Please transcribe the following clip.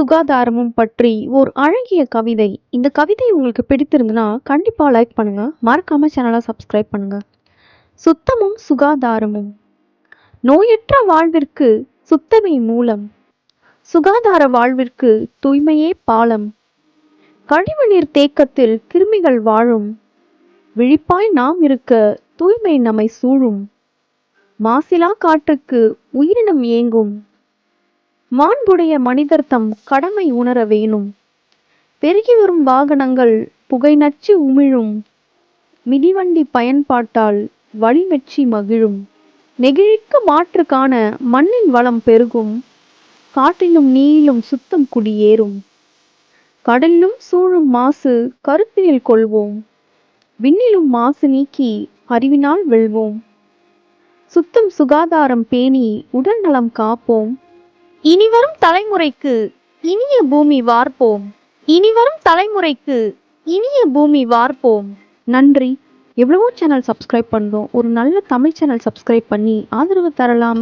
சுகாதாரமும் பற்றி ஓர் அழகிய கவிதை. இந்த கவிதை உங்களுக்கு பிடித்திருந்துன்னா கண்டிப்பாக லைக் பண்ணுங்க. மறக்காம சேனலை சப்ஸ்கிரைப் பண்ணுங்க. சுத்தமும் சுகாதாரமும். நோயற்ற வாழ்விற்கு சுத்தமே மூலம். சுகாதார வாழ்விற்கு தூய்மையே பாலம். கழிவுநீர் தேக்கத்தில் கிருமிகள் வாழும். விழிப்பாய் நாம் இருக்க தூய்மை நம்மை சூழும். மாசிலா காற்றுக்கு உயிரினம் ஏங்கும். மாண்புடைய மனிதர் தம் கடமை உணர வேணும். பெருகி வரும் வாகனங்கள் புகை நச்சு உமிழும். மிதிவண்டி பயன்பாட்டால் வழிமெச்சி மகிழும். நெகிழிக்கு மாற்று காண மண்ணின் வளம் பெருகும். காட்டிலும் நீயிலும் சுத்தம் குடியேறும் கடலிலும் சூழும் மாசு கருத்தில் கொள்வோம். விண்ணிலும் மாசு நீக்கி அறிவினால் வெல்வோம். சுத்தம் சுகாதாரம் பேணி உடல் நலம் காப்போம். இனிவரும் தலைமுறைக்கு இனிய பூமி வார்ப்போம். இனிவரும் தலைமுறைக்கு இனிய பூமி வார்ப்போம். நன்றி. எவ்வளவோ சேனல் சப்ஸ்கிரைப் பண்ணுறோம் ஒரு நல்ல தமிழ் சேனல் சப்ஸ்கிரைப் பண்ணி ஆதரவு தரலாம்